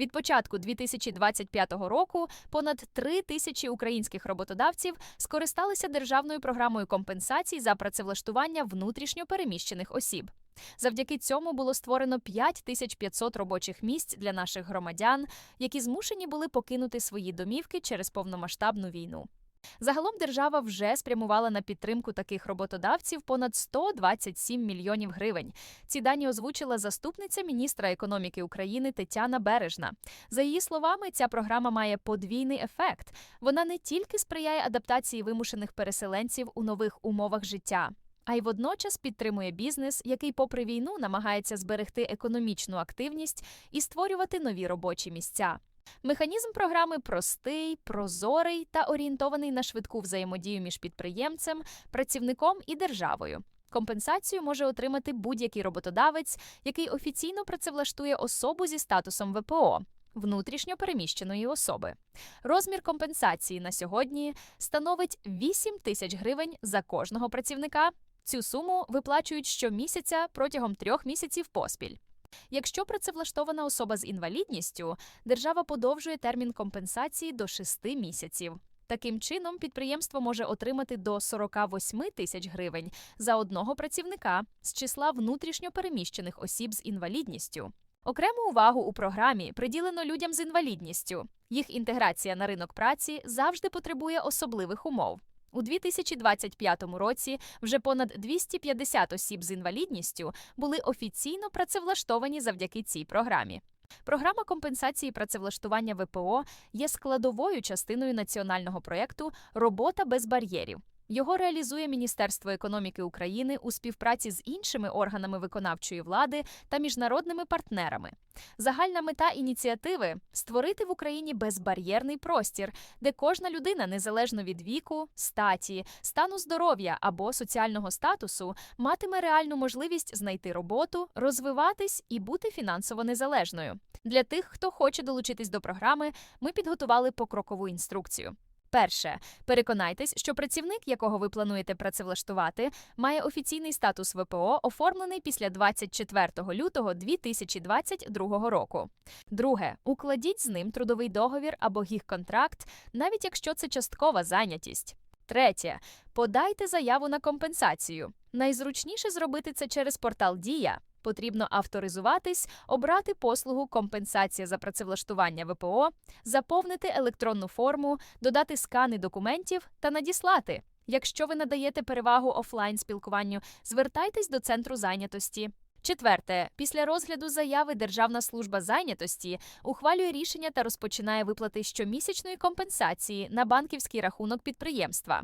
Від початку 2025 року понад 3 тисячі українських роботодавців скористалися державною програмою компенсацій за працевлаштування внутрішньо переміщених осіб. Завдяки цьому було створено 5500 робочих місць для наших громадян, які змушені були покинути свої домівки через повномасштабну війну. Загалом держава вже спрямувала на підтримку таких роботодавців понад 127 мільйонів гривень. Ці дані озвучила заступниця міністра економіки України Тетяна Бережна. За її словами, ця програма має подвійний ефект. Вона не тільки сприяє адаптації вимушених переселенців у нових умовах життя. А й водночас підтримує бізнес, який, попри війну, намагається зберегти економічну активність і створювати нові робочі місця. Механізм програми простий, прозорий та орієнтований на швидку взаємодію між підприємцем, працівником і державою. Компенсацію може отримати будь-який роботодавець, який офіційно працевлаштує особу зі статусом ВПО. Внутрішньо переміщеної особи. Розмір компенсації на сьогодні становить 8 тисяч гривень за кожного працівника. Цю суму виплачують щомісяця протягом трьох місяців поспіль. Якщо працевлаштована особа з інвалідністю, держава подовжує термін компенсації до 6 місяців. Таким чином, підприємство може отримати до 48 тисяч гривень за одного працівника з числа внутрішньо переміщених осіб з інвалідністю. Окрему увагу у програмі приділено людям з інвалідністю. Їх інтеграція на ринок праці завжди потребує особливих умов. У 2025 році вже понад 250 осіб з інвалідністю були офіційно працевлаштовані завдяки цій програмі. Програма компенсації працевлаштування ВПО є складовою частиною національного проєкту Робота без бар'єрів. Його реалізує Міністерство економіки України у співпраці з іншими органами виконавчої влади та міжнародними партнерами. Загальна мета ініціативи створити в Україні безбар'єрний простір, де кожна людина, незалежно від віку, статі, стану здоров'я або соціального статусу, матиме реальну можливість знайти роботу, розвиватись і бути фінансово незалежною. Для тих, хто хоче долучитись до програми, ми підготували покрокову інструкцію. Перше, переконайтесь, що працівник, якого ви плануєте працевлаштувати, має офіційний статус ВПО, оформлений після 24 лютого 2022 року. Друге, укладіть з ним трудовий договір або гіг-контракт, навіть якщо це часткова зайнятість. Третє, подайте заяву на компенсацію. Найзручніше зробити це через портал Дія. Потрібно авторизуватись, обрати послугу компенсація за працевлаштування ВПО, заповнити електронну форму, додати скани документів та надіслати. Якщо ви надаєте перевагу офлайн спілкуванню, звертайтесь до центру зайнятості. Четверте, після розгляду заяви Державна служба зайнятості ухвалює рішення та розпочинає виплати щомісячної компенсації на банківський рахунок підприємства.